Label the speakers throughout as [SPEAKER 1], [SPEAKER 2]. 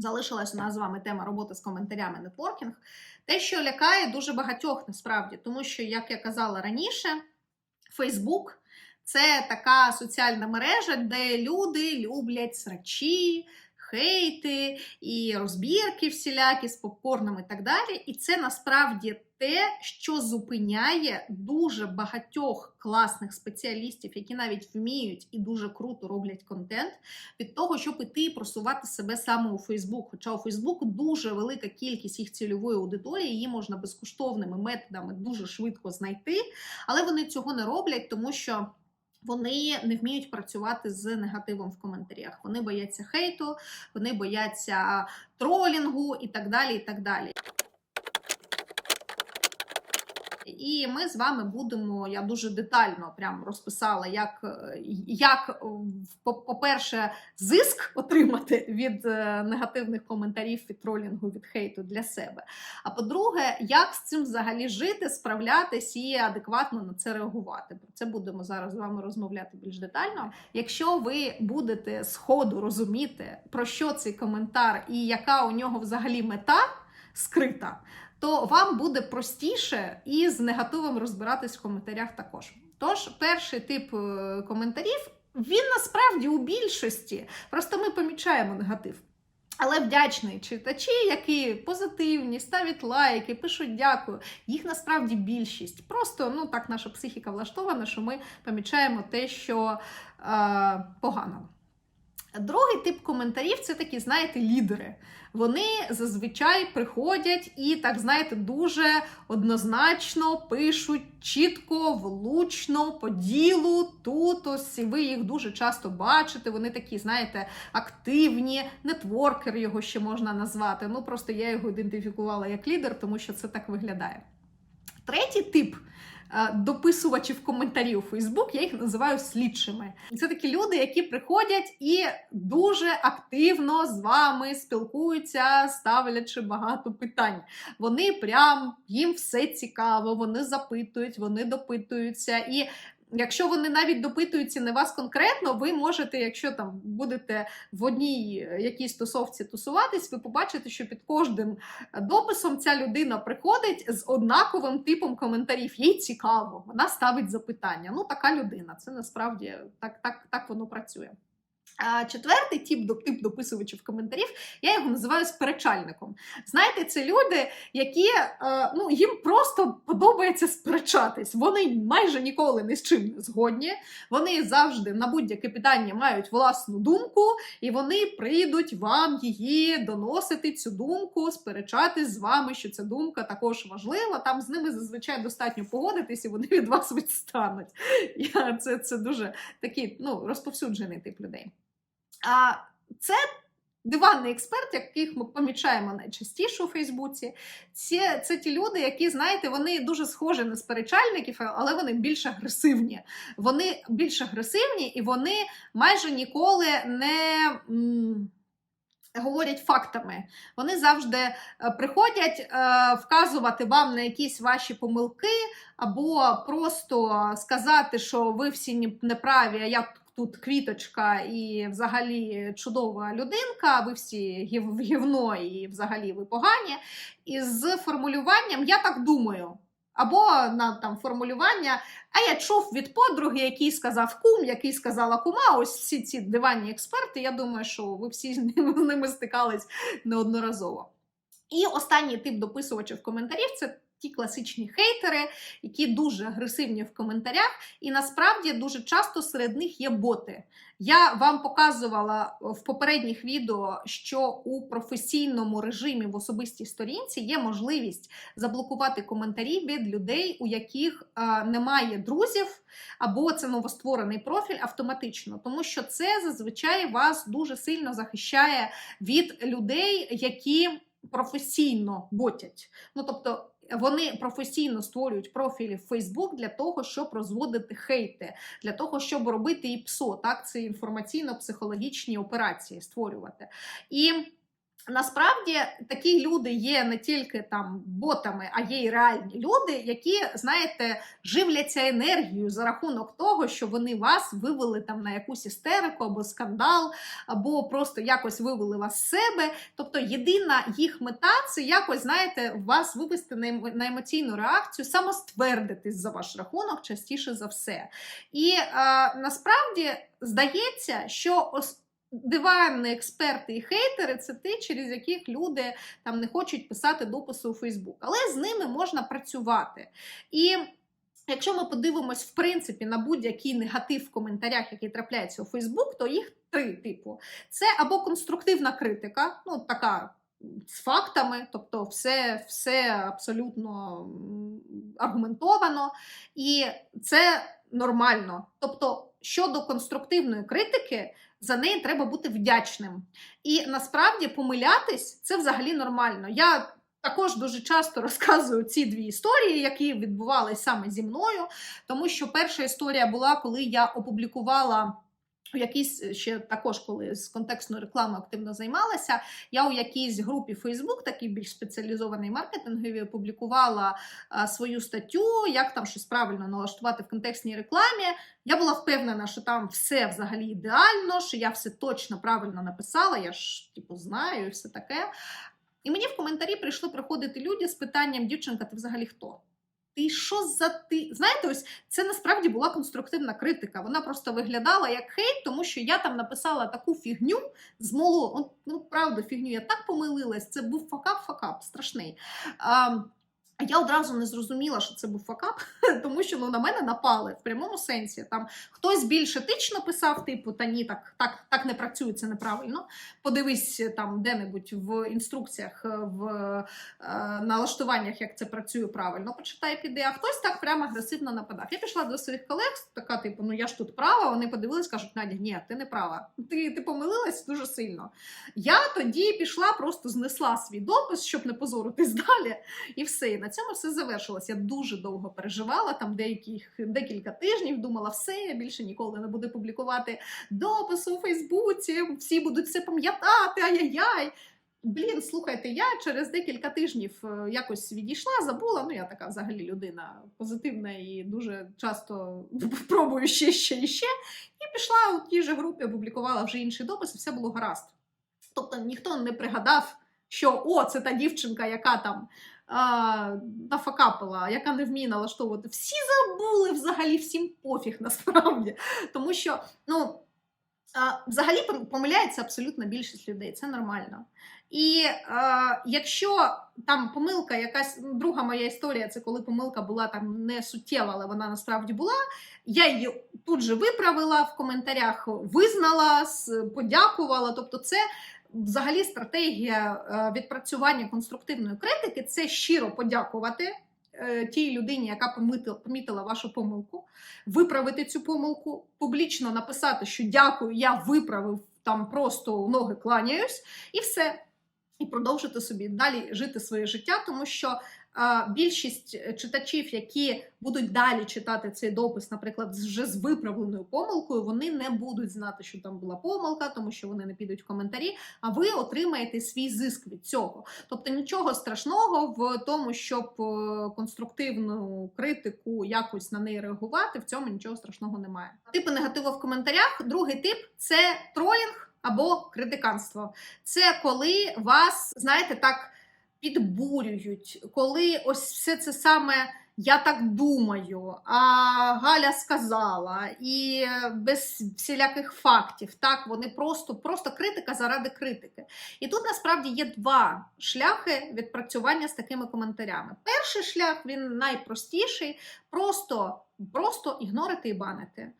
[SPEAKER 1] Залишилась у нас з вами тема роботи з коментарями нетворкінг. Те, що лякає дуже багатьох насправді, тому що, як я казала раніше, Фейсбук це така соціальна мережа, де люди люблять срачі, хейти і розбірки всілякі з попкорном і так далі. І це насправді те, що зупиняє дуже багатьох класних спеціалістів, які навіть вміють і дуже круто роблять контент, від того, щоб іти і просувати себе саме у Фейсбук. Хоча у Фейсбук дуже велика кількість їх цільової аудиторії, її можна безкоштовними методами дуже швидко знайти, але вони цього не роблять, тому що. Вони не вміють працювати з негативом в коментарях. Вони бояться хейту, вони бояться тролінгу і так далі. І так далі. І ми з вами будемо, я дуже детально прям розписала, як, е, як по- по-перше, зиск отримати від е, негативних коментарів, від тролінгу, від хейту для себе. А по-друге, як з цим взагалі жити, справлятись і адекватно на це реагувати. Про це будемо зараз з вами розмовляти більш детально. Якщо ви будете з ходу розуміти, про що цей коментар і яка у нього взагалі мета скрита, то вам буде простіше і з негативом розбиратись в коментарях також. Тож, перший тип е, коментарів, він насправді у більшості, просто ми помічаємо негатив. Але вдячні читачі, які позитивні, ставлять лайки, пишуть дякую. Їх насправді більшість. Просто ну так наша психіка влаштована, що ми помічаємо те, що е, погано. Другий тип коментарів це такі, знаєте, лідери. Вони зазвичай приходять і, так знаєте, дуже однозначно пишуть чітко, влучно, по ділу. Тут ось ви їх дуже часто бачите. Вони такі, знаєте, активні, нетворкер його ще можна назвати. Ну просто я його ідентифікувала як лідер, тому що це так виглядає. Третій тип дописувачів коментарів у Фейсбук, я їх називаю слідчими. Це такі люди, які приходять і дуже активно з вами спілкуються, ставлячи багато питань. Вони прям їм все цікаво, вони запитують, вони допитуються. І Якщо вони навіть допитуються не вас конкретно, ви можете, якщо там будете в одній якійсь тусовці тусуватись, ви побачите, що під кожним дописом ця людина приходить з однаковим типом коментарів. Їй цікаво, вона ставить запитання. Ну, така людина. Це насправді так, так, так воно працює. Четвертий тип, тип дописувачів коментарів, я його називаю сперечальником. Знаєте, це люди, які е, ну, їм просто подобається сперечатись. Вони майже ніколи ні з чим не згодні. Вони завжди на будь-яке питання мають власну думку, і вони прийдуть вам її доносити, цю думку, сперечатись з вами, що ця думка також важлива. Там з ними зазвичай достатньо погодитись, і вони від вас відстануть. Я, це, це дуже такий ну, розповсюджений тип людей. А це диванний експерт, яких ми помічаємо найчастіше у Фейсбуці. Це, це ті люди, які, знаєте, вони дуже схожі на сперечальників, але вони більш агресивні. Вони більш агресивні і вони майже ніколи не. Говорять фактами. Вони завжди е, приходять е, вказувати вам на якісь ваші помилки, або просто сказати, що ви всі неправі, а я тут квіточка і взагалі чудова людинка, ви всі гів- гівно і взагалі ви погані. І з формулюванням я так думаю. Або на там формулювання, а я чув від подруги, який сказав кум, який сказала кума. Ось всі ці диванні експерти. Я думаю, що ви всі з ними, стикались неодноразово. І останній тип дописувачів коментарів це ті класичні хейтери, які дуже агресивні в коментарях, і насправді дуже часто серед них є боти. Я вам показувала в попередніх відео, що у професійному режимі в особистій сторінці є можливість заблокувати коментарі від людей, у яких е, немає друзів, або це новостворений профіль автоматично, тому що це зазвичай вас дуже сильно захищає від людей, які професійно ботять. Ну тобто. Вони професійно створюють профілі в Фейсбук для того, щоб розводити хейти, для того, щоб робити і ПСО, так це інформаційно-психологічні операції створювати. І Насправді такі люди є не тільки там ботами, а є й реальні люди, які, знаєте, живляться енергією за рахунок того, що вони вас вивели там на якусь істерику або скандал, або просто якось вивели вас з себе. Тобто єдина їх мета це якось, знаєте, вас вивести на емоційну реакцію, самоствердитись за ваш рахунок частіше за все. І е, насправді здається, що ос- диванні експерти і хейтери це ті, через яких люди там не хочуть писати дописи у Фейсбук. Але з ними можна працювати. І якщо ми подивимось, в принципі, на будь-який негатив в коментарях, який трапляється у Фейсбук, то їх три типу: це або конструктивна критика, ну така. З фактами, тобто все, все абсолютно аргументовано, і це нормально. Тобто, щодо конструктивної критики, за неї треба бути вдячним. І насправді помилятись це взагалі нормально. Я також дуже часто розказую ці дві історії, які відбувалися саме зі мною, тому що перша історія була, коли я опублікувала. У якійсь ще також, коли з контекстною рекламою активно займалася, я у якійсь групі Facebook, такій більш спеціалізованій маркетинговій, опублікувала свою статтю, як там щось правильно налаштувати в контекстній рекламі. Я була впевнена, що там все взагалі ідеально, що я все точно правильно написала, я ж типу знаю і все таке. І мені в коментарі прийшли приходити люди з питанням: дівчинка, ти взагалі хто? Ти що за ти? Знаєте, ось це насправді була конструктивна критика. Вона просто виглядала як хейт, тому що я там написала таку фігню з молу. От, ну правда, фігню, я так помилилась. Це був факап, факап, страшний. А, а я одразу не зрозуміла, що це був факап, тому що ну, на мене напали в прямому сенсі. Там хтось більш етично писав, типу, та ні, так, так, так не працює, це неправильно. Подивись там де-небудь в інструкціях, в е, налаштуваннях, як це працює правильно. Почитай піди, а хтось так прямо агресивно нападав. Я пішла до своїх колег, така, типу, ну я ж тут права. Вони подивились, кажуть, Надя, ні, ти не права. Ти, ти помилилась дуже сильно. Я тоді пішла, просто знесла свій допис, щоб не позоритись далі. І все. Цьому все завершилось. Я дуже довго переживала, там деяких декілька тижнів думала, все, я більше ніколи не буду публікувати дописи у Фейсбуці, всі будуть все пам'ятати, ай-яй-яй. Блін, слухайте, я через декілька тижнів е, якось відійшла, забула. Ну, я така взагалі людина позитивна і дуже часто пробую ще, ще і ще. І пішла у тій же групі, опублікувала вже інший допис, і все було гаразд. Тобто ніхто не пригадав, що о, це та дівчинка, яка там нафакапила, яка не вміє налаштовувати. Всі забули взагалі всім пофіг насправді. Тому що, ну. Взагалі помиляється абсолютно більшість людей, це нормально. І е, якщо там помилка, якась ну, друга моя історія, це коли помилка була там не суттєва, але вона насправді була. Я її тут же виправила в коментарях, визнала, подякувала. Тобто, це взагалі стратегія е, відпрацювання конструктивної критики це щиро подякувати е, тій людині, яка помітила, вашу помилку, виправити цю помилку, публічно написати, що дякую, я виправив там просто у ноги кланяюсь, і все. І продовжити собі далі жити своє життя, тому що більшість читачів, які будуть далі читати цей допис, наприклад, вже з виправленою помилкою, вони не будуть знати, що там була помилка, тому що вони не підуть в коментарі. А ви отримаєте свій зиск від цього. Тобто нічого страшного в тому, щоб е, конструктивну критику якось на неї реагувати. В цьому нічого страшного немає. Типи негативу в коментарях. Другий тип це тролінг або критиканство. Це коли вас, знаєте, так підбурюють, коли ось все це саме. Я так думаю, а Галя сказала, і без всіляких фактів. Так, вони просто, просто критика заради критики. І тут насправді є два шляхи відпрацювання з такими коментарями. Перший шлях він найпростіший, просто, просто ігнорити і банити. Е,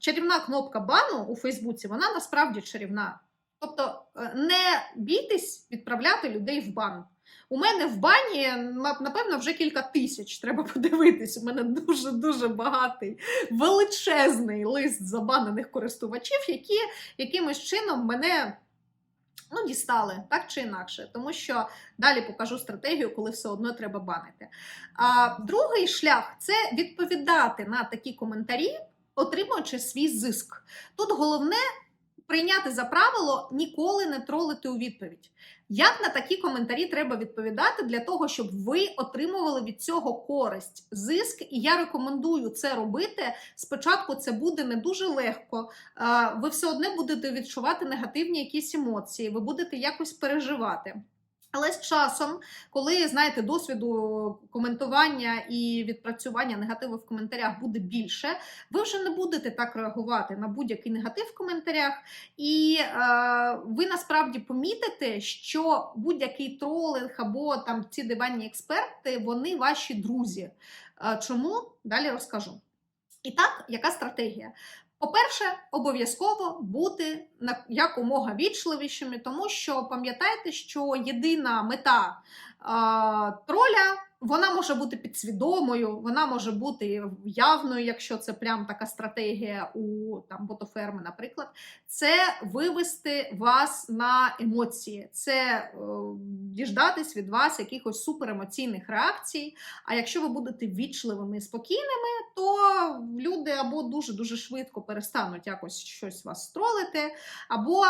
[SPEAKER 1] Чарівна кнопка бану у Фейсбуці, вона насправді чарівна. Тобто е, не бійтесь відправляти людей в бан. У мене в бані, напевно, вже кілька тисяч. Треба подивитись. У мене дуже-дуже багатий, величезний лист забанених користувачів, які якимось чином мене ну, дістали, так чи інакше. Тому що далі покажу стратегію, коли все одно треба банити. А другий шлях це відповідати на такі коментарі, отримуючи свій зиск. Тут головне прийняти за правило ніколи не тролити у відповідь. Як на такі коментарі треба відповідати для того, щоб ви отримували від цього користь, зиск? І я рекомендую це робити. Спочатку це буде не дуже легко. Ви все одне будете відчувати негативні якісь емоції, ви будете якось переживати. Але з часом, коли знаєте, досвіду коментування і відпрацювання негативу в коментарях буде більше, ви вже не будете так реагувати на будь-який негатив в коментарях, і е, ви насправді помітите, що будь-який тролинг або там ці диванні експерти, вони ваші друзі. Е, чому? Далі розкажу. І так, яка стратегія? По-перше, обов'язково бути якомога вічливішими, тому що пам'ятайте, що єдина мета а, троля. Вона може бути підсвідомою, вона може бути явною, якщо це прям така стратегія у там ботоферми, наприклад. Це вивести вас на емоції, це е, діждатись від вас якихось суперемоційних реакцій. А якщо ви будете вічливими і спокійними, то люди або дуже дуже швидко перестануть якось щось вас тролити, або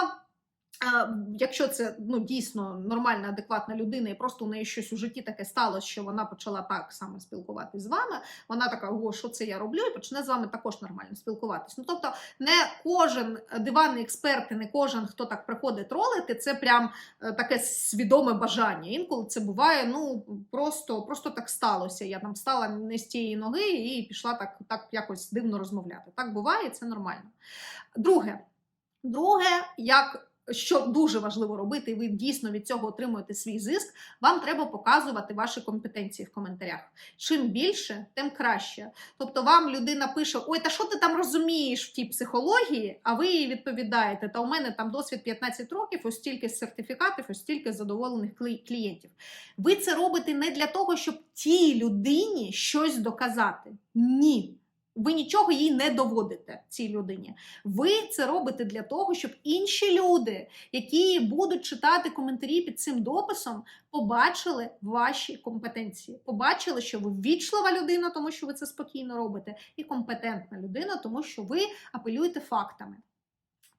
[SPEAKER 1] Якщо це ну, дійсно нормальна, адекватна людина, і просто у неї щось у житті таке сталося, що вона почала так само спілкуватись з вами, вона така, о, що це я роблю, і почне з вами також нормально спілкуватись. Ну тобто, не кожен диванний експерт, і не кожен, хто так приходить тролити, це прям е, таке свідоме бажання. Інколи це буває, ну просто, просто так сталося. Я там встала не з тієї ноги і пішла так, так якось дивно розмовляти. Так буває, це нормально. Друге, друге, як що дуже важливо робити, і ви дійсно від цього отримуєте свій зиск, вам треба показувати ваші компетенції в коментарях. Чим більше, тим краще. Тобто вам людина пише: Ой, та що ти там розумієш в тій психології? А ви їй відповідаєте: Та у мене там досвід 15 років, ось стільки сертифікатів, ось стільки задоволених клієнтів. Ви це робите не для того, щоб тій людині щось доказати. Ні. Ви нічого їй не доводите цій людині. Ви це робите для того, щоб інші люди, які будуть читати коментарі під цим дописом, побачили ваші компетенції. Побачили, що ви вічлива людина, тому що ви це спокійно робите, і компетентна людина, тому що ви апелюєте фактами.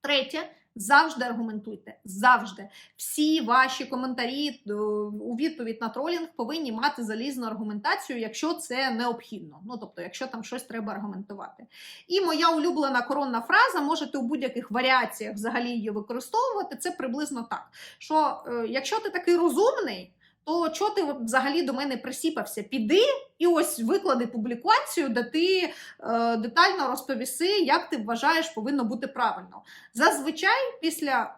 [SPEAKER 1] Третє. Завжди аргументуйте. Завжди. Всі ваші коментарі е, у відповідь на тролінг повинні мати залізну аргументацію, якщо це необхідно. Ну тобто, якщо там щось треба аргументувати. І моя улюблена коронна фраза, можете у будь-яких варіаціях взагалі її використовувати. Це приблизно так: що е, якщо ти такий розумний. То чого ти взагалі до мене присіпався? Піди і ось виклади публікацію, де ти е, детально розповіси, як ти вважаєш, повинно бути правильно. Зазвичай, після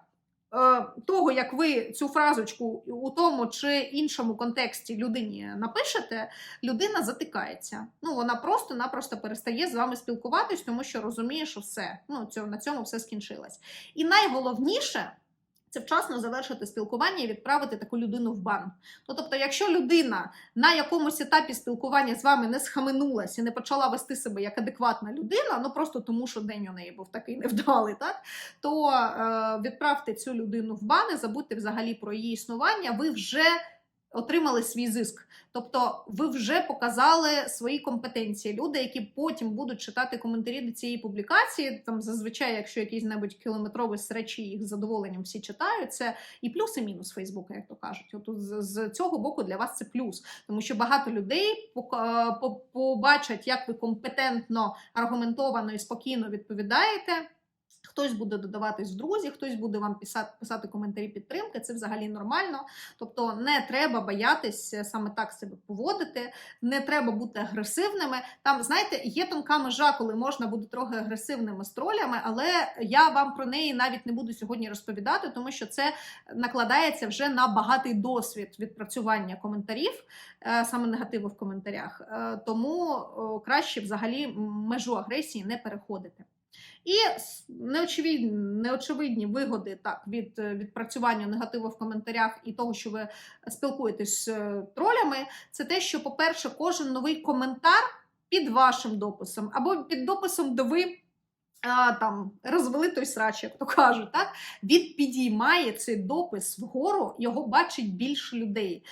[SPEAKER 1] е, того, як ви цю фразочку у тому чи іншому контексті людині напишете, людина затикається. Ну, вона просто-напросто перестає з вами спілкуватись, тому що розуміє, що все, ну, на цьому все скінчилось. І найголовніше. Це вчасно завершити спілкування і відправити таку людину в бан. Ну, тобто, якщо людина на якомусь етапі спілкування з вами не схаменулась і не почала вести себе як адекватна людина, ну просто тому, що день у неї був такий невдалий, так то е, відправте цю людину в бан і забудьте взагалі про її існування. Ви вже отримали свій зиск. Тобто, ви вже показали свої компетенції. Люди, які потім будуть читати коментарі до цієї публікації, там зазвичай, якщо якийсь небудь кілометровий речі їх з задоволенням всі читають, це і плюс, і мінус Фейсбука, як то кажуть. От з, цього боку для вас це плюс, тому що багато людей побачать, як ви компетентно, аргументовано і спокійно відповідаєте. Хтось буде додаватись в друзі, хтось буде вам писати, писати коментарі підтримки. Це взагалі нормально. Тобто не треба боятись е, саме так себе поводити, не треба бути агресивними. Там, знаєте, є тонка межа, коли можна бути трохи агресивними з тролями, але я вам про неї навіть не буду сьогодні розповідати, тому що це накладається вже на багатий досвід відпрацювання коментарів, е, саме негативу в коментарях. Е, Тому краще взагалі межу агресії не переходити. І неочевидні, неочевидні вигоди так, від е, відпрацювання негативу в коментарях і того, що ви спілкуєтесь з е, тролями, це те, що, по-перше, кожен новий коментар під вашим дописом або під дописом, де ви там розвели той срач, як то кажуть, так він підіймає цей допис вгору, його бачить більше людей.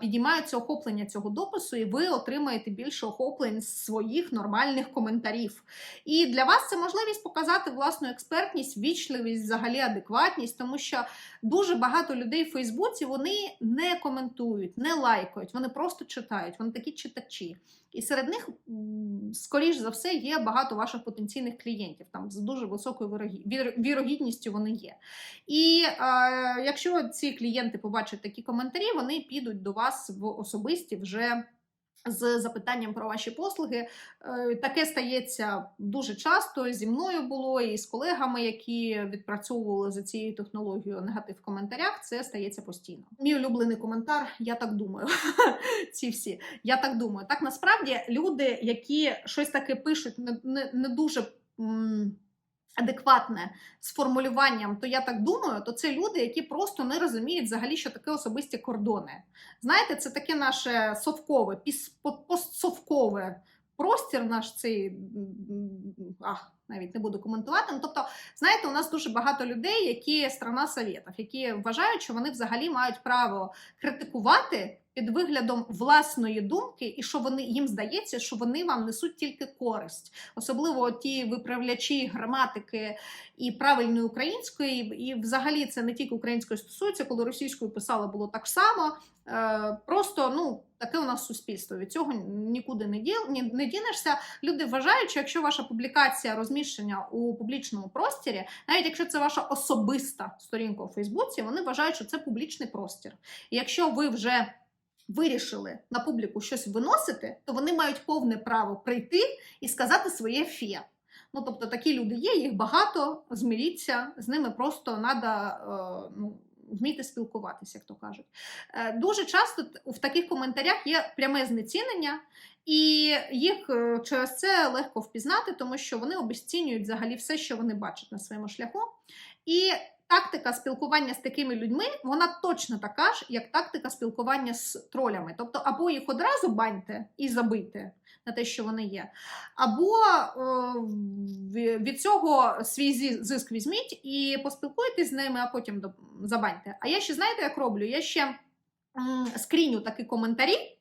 [SPEAKER 1] Підіймається охоплення цього допису, і ви отримаєте більше охоплень з своїх нормальних коментарів. І для вас це можливість показати власну експертність, вічливість, взагалі адекватність, тому що дуже багато людей в Фейсбуці вони не коментують, не лайкають, вони просто читають, вони такі читачі. І серед них, скоріш за все, є багато ваших потенційних клієнтів. Там з дуже високою вірогідністю вони є. І е, якщо ці клієнти побачать такі коментарі, вони підуть до вас в особисті вже. З запитанням про ваші послуги Е, таке стається дуже часто. Зі мною було і з колегами, які відпрацьовували за цією технологією негатив в коментарях. Це стається постійно. Мій улюблений коментар. Я так думаю. Ці всі. Я так думаю. Так насправді люди, які щось таке пишуть, не, не, не дуже. Адекватне з формулюванням, то я так думаю, то це люди, які просто не розуміють взагалі, що таке особисті кордони. Знаєте, це таке наше совкове, постсовкове простір наш цей. Ах, навіть не буду коментувати. Ну, тобто, знаєте, у нас дуже багато людей, які страна совєтів, які вважають, що вони взагалі мають право критикувати під виглядом власної думки, і що вони їм здається, що вони вам несуть тільки користь, особливо ті виправлячі граматики і правильної української, і взагалі це не тільки українською стосується, коли російською писали було так само. Е, Просто ну таке у нас суспільство. Від цього нікуди не діл, не дінешся. Люди вважають, що якщо ваша публікація розміщення у публічному простірі, навіть якщо це ваша особиста сторінка у Фейсбуці, вони вважають, що це публічний простір. І якщо ви вже вирішили на публіку щось виносити, то вони мають повне право прийти і сказати своє фє. Ну, тобто такі люди є, їх багато, змиріться, з ними просто треба ну, вміти спілкуватися, як то кажуть. Е, Дуже часто в таких коментарях є пряме знецінення, і їх е, через це легко впізнати, тому що вони обесцінюють взагалі все, що вони бачать на своєму шляху. І тактика спілкування з такими людьми, вона точно така ж, як тактика спілкування з тролями. Тобто, або їх одразу баньте і забийте на те, що вони є, або е, від цього свій зиск візьміть і поспілкуйтесь з ними, а потім забаньте. А я ще знаєте, як роблю? Я ще скріню такі коментарі,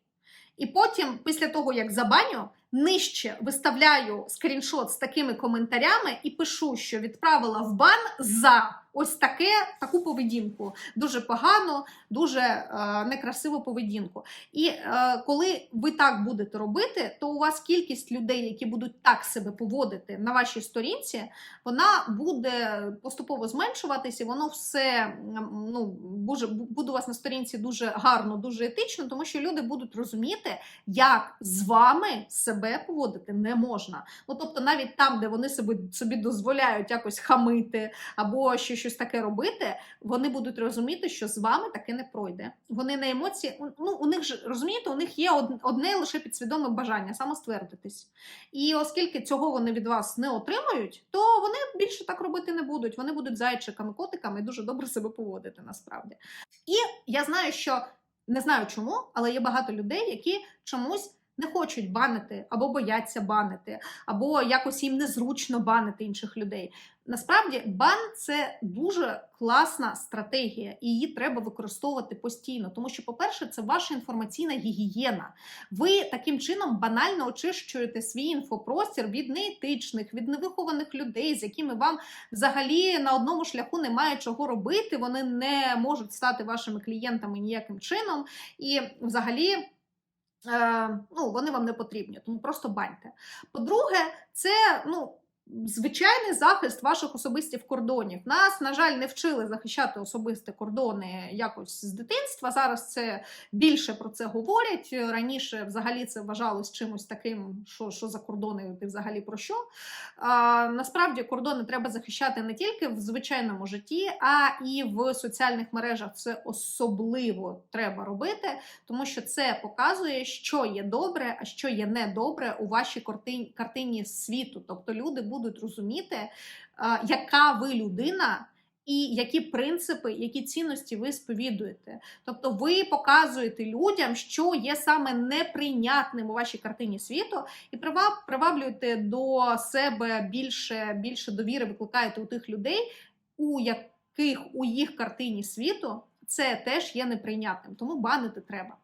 [SPEAKER 1] і потім, після того, як забаню, нижче виставляю скріншот з такими коментарями і пишу, що відправила в бан за ось таке, таку поведінку. Дуже погану, дуже е, некрасиву поведінку. І е, коли ви так будете робити, то у вас кількість людей, які будуть так себе поводити на вашій сторінці, вона буде поступово зменшуватися, і воно все ну, буде, буде у вас на сторінці дуже гарно, дуже етично, тому що люди будуть розуміти, як з вами себе поводити не можна. Ну тобто, навіть там, де вони собі, собі дозволяють якось хамити або ще щось таке робити, вони будуть розуміти, що з вами таке не пройде. Вони на емоції, ну у них ж розумієте, у них є одне лише підсвідоме бажання самоствердитись. І оскільки цього вони від вас не отримують, то вони більше так робити не будуть. Вони будуть зайчиками, котиками і дуже добре себе поводити насправді. І я знаю, що не знаю чому, але є багато людей, які чомусь. Не хочуть банити або бояться банити, або якось їм незручно банити інших людей. Насправді, бан це дуже класна стратегія, і її треба використовувати постійно. Тому що, по-перше, це ваша інформаційна гігієна. Ви таким чином банально очищуєте свій інфопростір від неетичних, від невихованих людей, з якими вам взагалі на одному шляху немає чого робити. Вони не можуть стати вашими клієнтами ніяким чином. І взагалі. Е, ну, вони вам не потрібні, тому просто баньте. По-друге, це ну, звичайний захист ваших особистих кордонів. Нас, на жаль, не вчили захищати особисті кордони якось з дитинства. Зараз це більше про це говорять. Раніше взагалі це вважалось чимось таким, що, що за кордони, ти взагалі про що. А, насправді кордони треба захищати не тільки в звичайному житті, а і в соціальних мережах це особливо треба робити, тому що це показує, що є добре, а що є недобре у вашій картині, картині світу. Тобто люди будуть розуміти, яка ви людина. і які принципи, які цінності ви сповідуєте. Тобто ви показуєте людям, що є саме неприйнятним у вашій картині світу, і приваблюєте до себе більше, більше довіри, викликаєте у тих людей, у яких у їх картині світу це теж є неприйнятним. Тому банити треба.